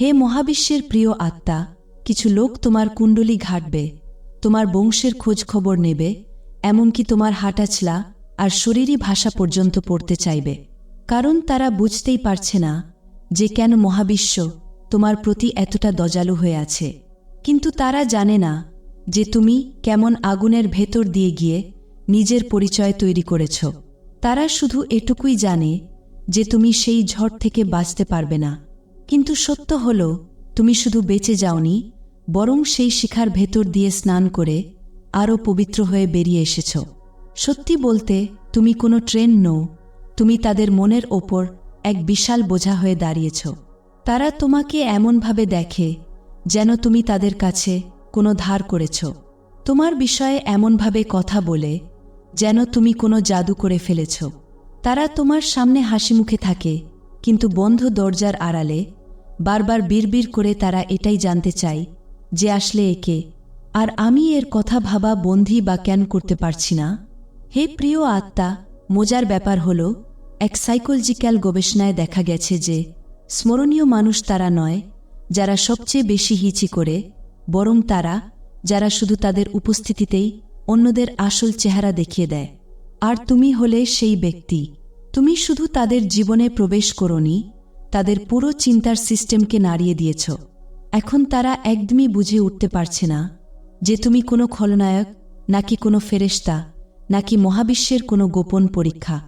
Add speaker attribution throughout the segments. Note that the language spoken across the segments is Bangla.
Speaker 1: হে মহাবিশ্বের প্রিয় আত্মা, কিছু লোক তোমার কুণ্ডলী ঘাটবে, তোমার বংশের খোঁজ খবর নেবে, এমনকি তোমার হাঁটাছলা আর শরীরী ভাষা পর্যন্ত পড়তে চাইবে। কারণ তারা বুঝতেই পারছে না যে কেন মহাবিশ্ব তোমার প্রতি এতটা দজালু হয়ে আছে। কিন্তু তারা জানে না যে তুমি কেমন আগুনের ভেতর দিয়ে গিয়ে নিজের পরিচয় তৈরি করেছ। তারা শুধু এটুকুই জানে যে তুমি সেই ঝড় থেকে বাঁচতে পারবে না। কিন্তু সত্য হল, তুমি শুধু বেঁচে যাওনি, বরং সেই শিখার ভেতর দিয়ে স্নান করে আরও পবিত্র হয়ে বেরিয়ে এসেছ। সত্যি বলতে, তুমি কোনো ট্রেন নও, তুমি তাদের মনের ওপর এক বিশাল বোঝা হয়ে দাঁড়িয়েছ। তারা তোমাকে এমনভাবে দেখে যেন তুমি তাদের কাছে কোনো ধার করেছ। তোমার বিষয়ে এমনভাবে কথা বলে যেন তুমি কোনো জাদু করে ফেলেছ। তারা তোমার সামনে হাসি মুখে থাকে, কিন্তু বন্ধ দরজার আড়ালে বারবার বিড়বিড় করে তারা এটাই জানতে চাই যে আসলে একে। আর আমি এর কথা ভাবা বন্ধি বা কেন করতে পারছি না? হে প্রিয় আত্মা, মজার ব্যাপার হল, এক সাইকোলজিক্যাল গবেষণায় দেখা গেছে যে স্মরণীয় মানুষ তারা নয়, যারা সবচেয়ে বেশি হিচি করে, বরং তারা, যারা শুধু তাদের উপস্থিতিতেই অন্যদের আসল চেহারা দেখিয়ে দেয়। আর তুমি হলে সেই ব্যক্তি। তুমি শুধু তাদের জীবনে প্রবেশ করনি তাদের পুরো চিন্তার সিস্টেমকে নাড়িয়ে দিয়েছ। এখন তারা একদমই বুঝে উঠতে পারছে না যে তুমি কোনো খলনায়ক, নাকি কোনো ফেরেস্তা নাকি মহাবিশ্বের কোনো গোপন পরীক্ষা।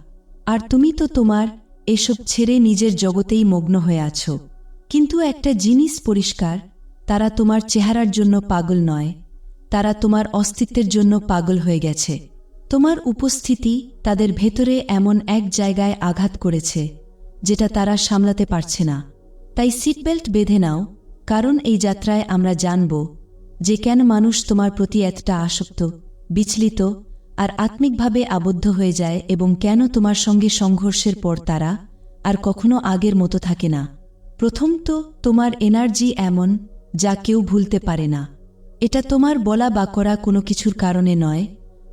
Speaker 1: আর তুমি তো তোমার এসব ছেড়ে নিজের জগতেই মগ্ন হয়ে আছো। কিন্তু একটা জিনিস পরিষ্কার, তারা তোমার চেহারার জন্য পাগল নয়। তারা তোমার অস্তিত্বের জন্য পাগল হয়ে গেছে। তোমার উপস্থিতি তাদের ভেতরে এমন এক জায়গায় আঘাত করেছে যেটা তারা সামলাতে পারছে না। তাই সিটবেল্ট বেঁধে নাও, কারণ এই যাত্রায় আমরা জানব যে কেন মানুষ তোমার প্রতি এতটা আসক্ত, বিচলিত, আর আত্মিকভাবে আবদ্ধ হয়ে যায় এবং কেন তোমার সঙ্গে সংঘর্ষের পর তারা আর কখনো আগের মতো থাকে না। প্রথম তো তোমার এনার্জি এমন যা কেউ ভুলতে পারে না। এটা তোমার বলা বা করা কোনো কিছুর কারণে নয়,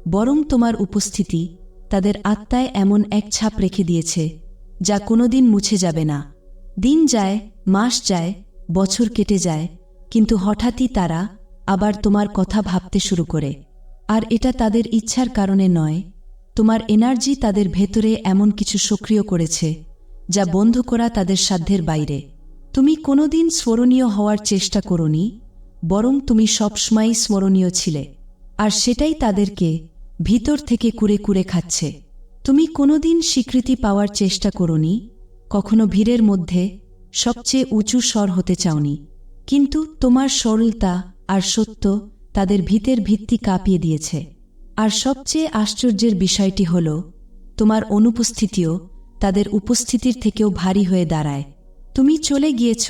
Speaker 1: বরং তোমার উপস্থিতি তাদের আত্মায় এমন এক ছাপ রেখে দিয়েছে যা কোনোদিন মুছে যাবে না। দিন যায়, মাস যায়, বছর কেটে যায়, কিন্তু হঠাৎই তারা আবার তোমার কথা ভাবতে শুরু করে। আর এটা তাদের ইচ্ছার কারণে নয়। তোমার এনার্জি তাদের ভেতরে এমন কিছু সক্রিয় করেছে, যা বন্ধ করা তাদের সাধ্যের বাইরে। তুমি কোনোদিন স্মরণীয় হওয়ার চেষ্টা করনি, বরং তুমি সবসময়ই স্মরণীয় ছিলে, আর সেটাই তাদেরকে ভিতর থেকে কুরে কুরে খাচ্ছে। তুমি কোনোদিন স্বীকৃতি পাওয়ার চেষ্টা করনি, কখনো ভিড়ের মধ্যে সবচেয়ে উঁচু স্বর হতে চাওনি। কিন্তু তোমার সরলতা আর সত্য তাদের ভিতের ভিত্তি কাঁপিয়ে দিয়েছে। আর সবচেয়ে আশ্চর্যের বিষয়টি হল, তোমার অনুপস্থিতিও তাদের উপস্থিতির থেকেও ভারী হয়ে দাঁড়ায়। তুমি চলে গিয়েছ,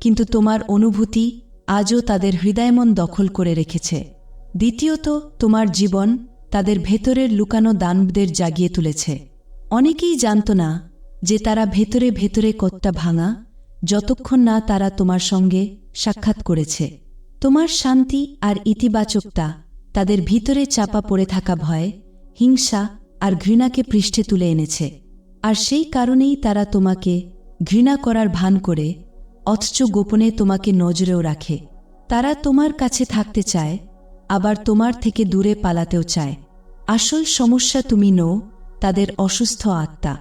Speaker 1: কিন্তু তোমার অনুভূতি আজও তাদের হৃদয়মন দখল করে রেখেছে। দ্বিতীয়ত, তোমার জীবন তাদের ভেতরের লুকানো দানবদের জাগিয়ে তুলেছে। অনেকেই জানত না যে তারা ভেতরে ভেতরে কতটা ভাঙা, যতক্ষণ না তারা তোমার সঙ্গে সাক্ষাৎ করেছে। তোমার শান্তি আর ইতিবাচকতা, তাদের ভিতরে চাপা পড়ে থাকা ভয়, হিংসা আর ঘৃণাকে পৃষ্ঠে তুলে এনেছে। আর সেই কারণেই তারা তোমাকে ঘৃণা করার ভান করে, অথচ গোপনে তোমাকে নজরেও রাখে। তারা তোমার কাছে থাকতে চায়, আবার তোমার থেকে দূরে পালাতেও চায়। আসল সমস্যা তুমি নো তাদের অসুস্থ আত্মা।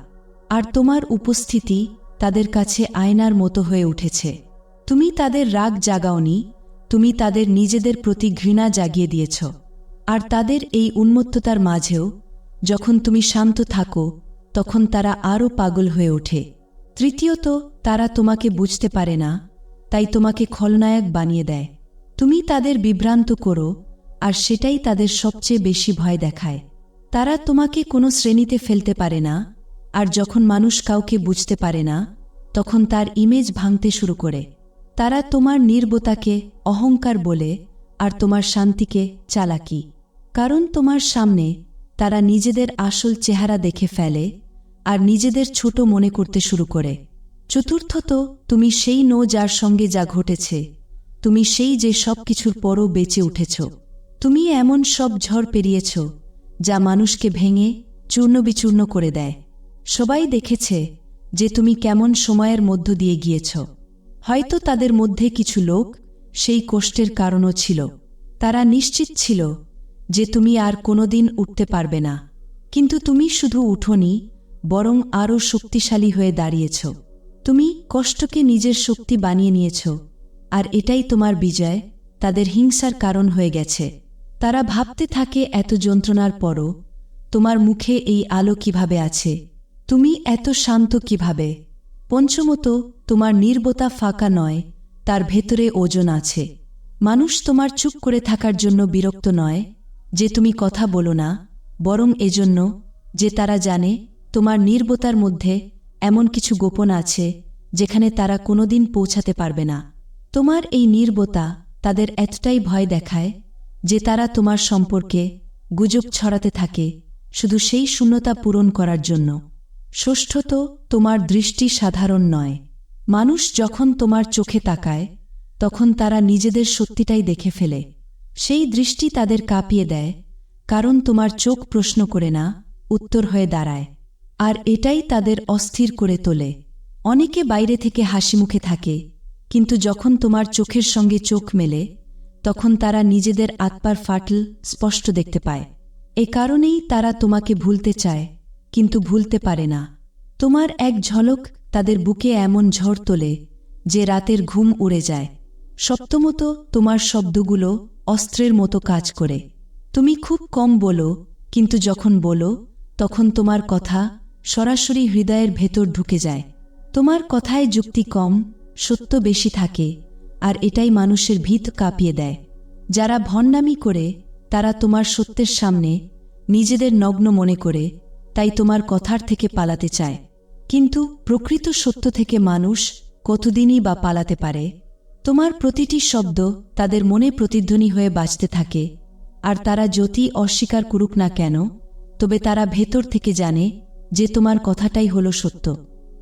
Speaker 1: আর তোমার উপস্থিতি তাদের কাছে আয়নার মতো হয়ে উঠেছে। তুমি তাদের রাগ জাগাওনি, তুমি তাদের নিজেদের প্রতি ঘৃণা জাগিয়ে দিয়েছ। আর তাদের এই উন্মত্ততার মাঝেও, যখন তুমি শান্ত থাকো, তখন তারা আরও পাগল হয়ে ওঠে। তৃতীয়ত, তারা তোমাকে বুঝতে পারে না, তাই তোমাকে খলনায়ক বানিয়ে দেয়। তুমি তাদের বিভ্রান্ত করো আর সেটাই তাদের সবচেয়ে বেশি ভয় দেখায়। তারা তোমাকে কোনো শ্রেণীতে ফেলতে পারে না, আর যখন মানুষ কাউকে বুঝতে পারে না, তখন তার ইমেজ ভাঙতে শুরু করে। তারা তোমার নির্বতাকে অহংকার বলে আর তোমার শান্তিকে চালাকি। কারণ তোমার সামনে তারা নিজেদের আসল চেহারা দেখে ফেলে আর নিজেদের ছোট মনে করতে শুরু করে। চতুর্থত, তুমি সেই নো যার সঙ্গে যা ঘটেছে, তুমি সেই যে সব কিছুর পরও বেঁচে উঠেছ। তুমি এমন সব ঝড় পেরিয়েছ, যা মানুষকে ভেঙে চূর্ণবিচূর্ণ করে দেয়। সবাই দেখেছে যে তুমি কেমন সময়ের মধ্য দিয়ে গিয়েছ। হয়তো তাদের মধ্যে কিছু লোক সেই কষ্টের কারণও ছিল। তারা নিশ্চিত ছিল যে তুমি আর কোনোদিন উঠতে পারবে না। কিন্তু তুমি শুধু উঠোনি, বরং আরও শক্তিশালী হয়ে দাঁড়িয়েছ। তুমি কষ্টকে নিজের শক্তি বানিয়ে নিয়েছ, আর এটাই তোমার বিজয়, তাদের হিংসার কারণ হয়ে গেছে। তারা ভাবতে থাকে এত যন্ত্রণার পরও, তোমার মুখে এই আলো কীভাবে আছে? তুমি এত শান্ত কীভাবে? পঞ্চমত, তোমার নির্বতা ফাঁকা নয়, তার ভেতরে ওজন আছে। মানুষ তোমার চুপ করে থাকার জন্য বিরক্ত নয় যে তুমি কথা বলো না, বরং এজন্য যে তারা জানে তোমার নির্বতার মধ্যে এমন কিছু গোপন আছে যেখানে তারা কোনোদিন পৌঁছাতে পারবে না। তোমার এই নির্বতা তাদের এতটাই ভয় দেখায় যে তারা তোমার সম্পর্কে গুজব ছড়াতে থাকে, শুধু সেই শূন্যতা পূরণ করার জন্য। ষষ্ঠত, তোমার দৃষ্টি সাধারণ নয়। মানুষ যখন তোমার চোখে তাকায়, তখন তারা নিজেদের সত্যিটাই দেখে ফেলে। সেই দৃষ্টি তাদের কাঁপিয়ে দেয়, কারণ তোমার চোখ প্রশ্ন করে না, উত্তর হয়ে দাঁড়ায়। আর এটাই তাদের অস্থির করে তোলে। অনেকে বাইরে থেকে হাসি মুখে থাকে, কিন্তু যখন তোমার চোখের সঙ্গে চোখ মেলে তখন তারা নিজেদের আত্মার ফাটল স্পষ্ট দেখতে পায়। এ কারণেই তারা তোমাকে ভুলতে চায়, কিন্তু ভুলতে পারে না। তোমার এক ঝলক তাদের বুকে এমন ঝড় তোলে যে রাতের ঘুম উড়ে যায়। সপ্তমত, তোমার শব্দগুলো অস্ত্রের মতো কাজ করে। তুমি খুব কম বলো, কিন্তু যখন বলো, তখন তোমার কথা সরাসরি হৃদয়ের ভেতর ঢুকে যায়। তোমার কথায় যুক্তি কম, সত্য বেশি থাকে। আর এটাই মানুষের ভিত কাঁপিয়ে দেয়। যারা ভণ্ডামি করে, তারা তোমার সত্যের সামনে নিজেদের নগ্ন মনে করে, তাই তোমার কথার থেকে পালাতে চায়। কিন্তু প্রকৃত সত্য থেকে মানুষ কতদিনই বা পালাতে পারে? তোমার প্রতিটি শব্দ তাদের মনে প্রতিধ্বনি হয়ে বাঁচতে থাকে, আর তারা যতি অস্বীকার করুক না কেন, তবে তারা ভেতর থেকে জানে যে তোমার কথাটাই হল সত্য।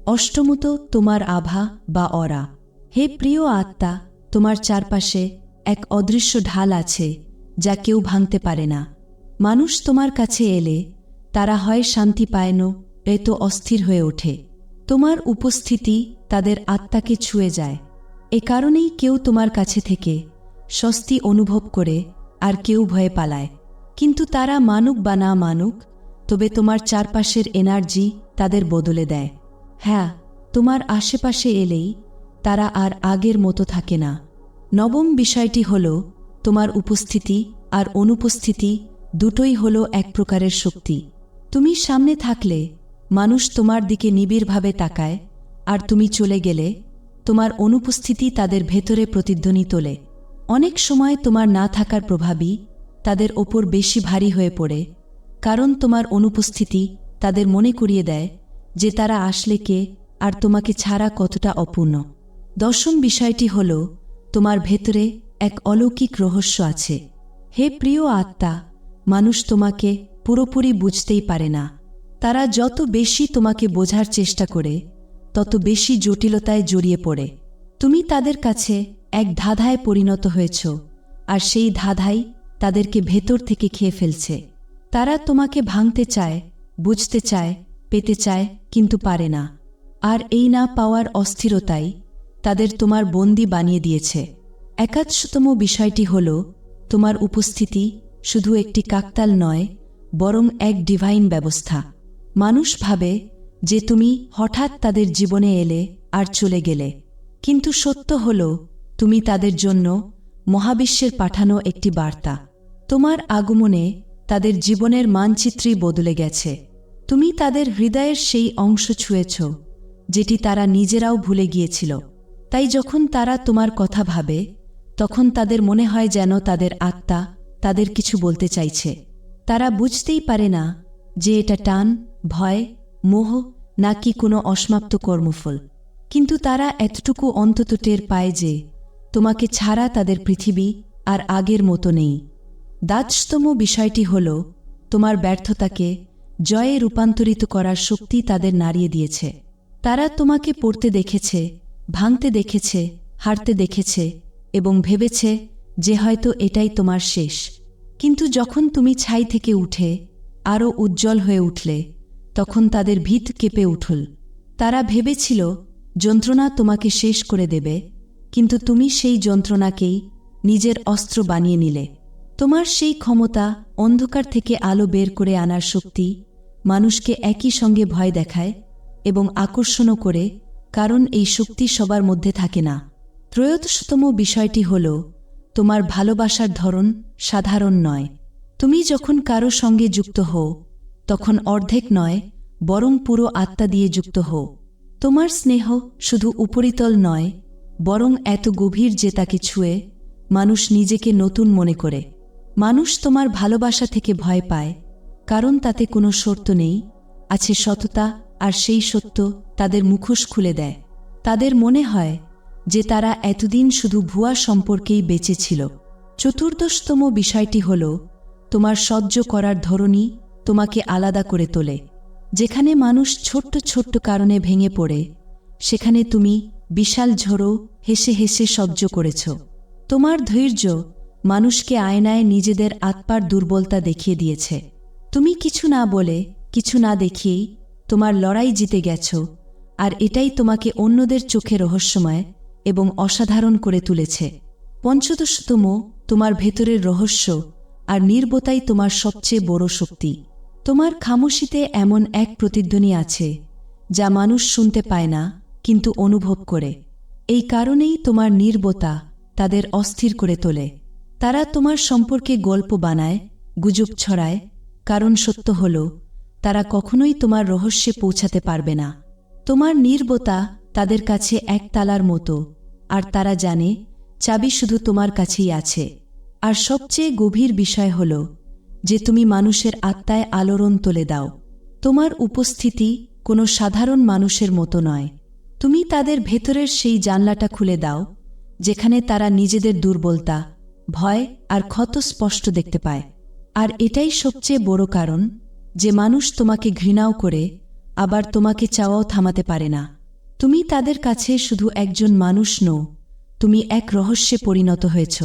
Speaker 1: অষ্টমত তোমার আভা বা অরা। হে প্রিয় আত্মা, তোমার চারপাশে এক অদৃশ্য ঢাল আছে, যা কেউ ভাঙতে পারে না। মানুষ তোমার কাছে এলে, তারা হয় শান্তি পায় না এত অস্থির হয়ে ওঠে। তোমার উপস্থিতি তাদের আত্মাকে ছুঁয়ে যায়। এ কারণেই কেউ তোমার কাছে থেকে স্বস্তি অনুভব করে আর কেউ ভয়ে পালায়। কিন্তু তারা মানুক বা না মানুক, তবে তোমার চারপাশের এনার্জি তাদের বদলে দেয়। হ্যাঁ তোমার আশেপাশে এলেই তারা আর আগের মতো থাকে না। নবম বিষয়টি হল, তোমার উপস্থিতি আর অনুপস্থিতি দুটোই হল এক প্রকারের শক্তি। তুমি সামনে থাকলে, মানুষ তোমার দিকে নিবিড়ভাবে তাকায়, আর তুমি চলে গেলে, তোমার অনুপস্থিতি তাদের ভেতরে প্রতিধ্বনি তোলে। অনেক সময় তোমার না থাকার প্রভাবই তাদের ওপর বেশি ভারী হয়ে পড়ে, কারণ তোমার অনুপস্থিতি তাদের মনে করিয়ে দেয় যে তারা আসলে কে আর তোমাকে ছাড়া কতটা অপূর্ণ। দশম বিষয়টি হল, তোমার ভেতরে এক অলৌকিক রহস্য আছে। হে প্রিয় আত্মা, মানুষ তোমাকে পুরোপুরি বুঝতেই পারে না। তারা যত বেশি তোমাকে বোঝার চেষ্টা করে, তত বেশি জটিলতায় জড়িয়ে পড়ে। তুমি তাদের কাছে এক ধাঁধায় পরিণত হয়েছ, আর সেই ধাঁধাই তাদেরকে ভেতর থেকে খেয়ে ফেলছে। তারা তোমাকে ভাঙতে চায়, বুঝতে চায়, পেতে চায়, কিন্তু পারে না। আর এই না পাওয়ার অস্থিরতাই তাদের তোমার বন্দি বানিয়ে দিয়েছে। একাদশতম বিষয়টি হল, তোমার উপস্থিতি শুধু একটি কাকতাল নয়, বরং এক ডিভাইন ব্যবস্থা। মানুষ ভাবে যে তুমি হঠাৎ তাদের জীবনে এলে আর চলে গেলে। কিন্তু সত্য হল, তুমি তাদের জন্য মহাবিশ্বের পাঠানো একটি বার্তা। তোমার আগমনে তাদের জীবনের মানচিত্রই বদলে গেছে। তুমি তাদের হৃদয়ের সেই অংশ ছুঁয়েছ, যেটি তারা নিজেরাও ভুলে গিয়েছিল। তাই যখন তারা তোমার কথা ভাবে, তখন তাদের মনে হয় যেন তাদের আত্মা তাদের কিছু বলতে চাইছে। তারা বুঝতেই পারে না যে এটা টান, ভয়, মোহ নাকি কোনো অসমাপ্ত কর্মফল। কিন্তু তারা এতটুকু অন্তত টের পায় যে তোমাকে ছাড়া তাদের পৃথিবী আর আগের মতো নেই। দাচতম বিষয়টি হল, তোমার ব্যর্থতাকে জয়ে রূপান্তরিত করার শক্তি তাদের নাড়িয়ে দিয়েছে। তারা তোমাকে পড়তে দেখেছে ভাঙতে দেখেছে, হারতে দেখেছে এবং ভেবেছে যে হয়তো এটাই তোমার শেষ। কিন্তু যখন তুমি ছাই থেকে উঠে, আরও উজ্জ্বল হয়ে উঠলে, তখন তাদের ভিত কেঁপে উঠল। তারা ভেবেছিল, যন্ত্রণা তোমাকে শেষ করে দেবে। কিন্তু তুমি সেই যন্ত্রণাকেই নিজের অস্ত্র বানিয়ে নিলে। তোমার সেই ক্ষমতা অন্ধকার থেকে আলো বের করে আনার শক্তি মানুষকে একই সঙ্গে ভয় দেখায় এবং আকর্ষণও করে কারণ এই শক্তি সবার মধ্যে থাকে না। ত্রয়োদশতম বিষয়টি হল, তোমার ভালোবাসার ধরন সাধারণ নয়। তুমি যখন কারও সঙ্গে যুক্ত হও, তখন অর্ধেক নয়, বরং পুরো আত্মা দিয়ে যুক্ত হও। তোমার স্নেহ শুধু উপরিতল নয়, বরং এত গভীর যে তাকে ছুঁয়ে মানুষ নিজেকে নতুন মনে করে। মানুষ তোমার ভালোবাসা থেকে ভয় পায়, কারণ তাতে কোনো শর্ত নেই, আছে সততা আর সেই সত্য তাদের মুখোশ খুলে দেয়। তাদের মনে হয় যে তারা এতদিন শুধু ভুয়া সম্পর্কেই বেঁচে ছিল। চতুর্দশতম বিষয়টি হল, তোমার সহ্য করার ধরনই তোমাকে আলাদা করে তোলে। যেখানে মানুষ ছোট্ট ছোট্ট কারণে ভেঙে পড়ে, সেখানে তুমি বিশাল ঝড়ো হেসে হেসে সহ্য করেছ। তোমার ধৈর্য মানুষকে আয়নায় নিজেদের আত্মার দুর্বলতা দেখিয়ে দিয়েছে। তুমি কিছু না বলে, কিছু না দেখিয়েই তোমার লড়াই জিতে গেছ, আর এটাই তোমাকে অন্যদের চোখে রহস্যময় এবং অসাধারণ করে তুলেছে। পঞ্চদশতম তোমার ভেতরের রহস্য আর নির্বতাই তোমার সবচেয়ে বড় শক্তি। তোমার খামোশিতে এমন এক প্রতিধ্বনি আছে, যা মানুষ শুনতে পায় না, কিন্তু অনুভব করে। এই কারণেই তোমার নির্বতা তাদের অস্থির করে তোলে। তারা তোমার সম্পর্কে গল্প বানায়, গুজব ছড়ায়, কারণ সত্য হল তারা কখনোই তোমার রহস্যে পৌঁছাতে পারবে না। তোমার নির্বতা তাদের কাছে এক তালার মতো, আর তারা জানে চাবি শুধু তোমার কাছেই আছে। আর সবচেয়ে গভীর বিষয় হল যে তুমি মানুষের আত্মায় আলোড়ন তোলে দাও। তোমার উপস্থিতি কোনো সাধারণ মানুষের মতো নয়। তুমি তাদের ভেতরের সেই জানলাটা খুলে দাও, যেখানে তারা নিজেদের দুর্বলতা, ভয় আর ক্ষত স্পষ্ট দেখতে পায়। আর এটাই সবচেয়ে বড় কারণ যে মানুষ তোমাকে ঘৃণাও করে, আবার তোমাকে চাওয়াও থামাতে পারে না। তুমি তাদের কাছে শুধু একজন মানুষ নও, তুমি এক রহস্যে পরিণত হয়েছ।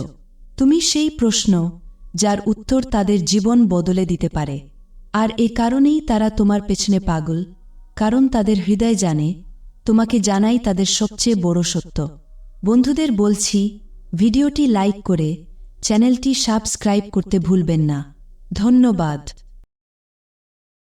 Speaker 1: তুমি সেই প্রশ্ন যার উত্তর তাদের জীবন বদলে দিতে পারে। আর এ কারণেই তারা তোমার পেছনে পাগল, কারণ তাদের হৃদয় জানে, তোমাকে জানাই তাদের সবচেয়ে বড় সত্য। বন্ধুদের বলছি, ভিডিওটি লাইক করে চ্যানেলটি সাবস্ক্রাইব করতে ভুলবেন না। ধন্যবাদ।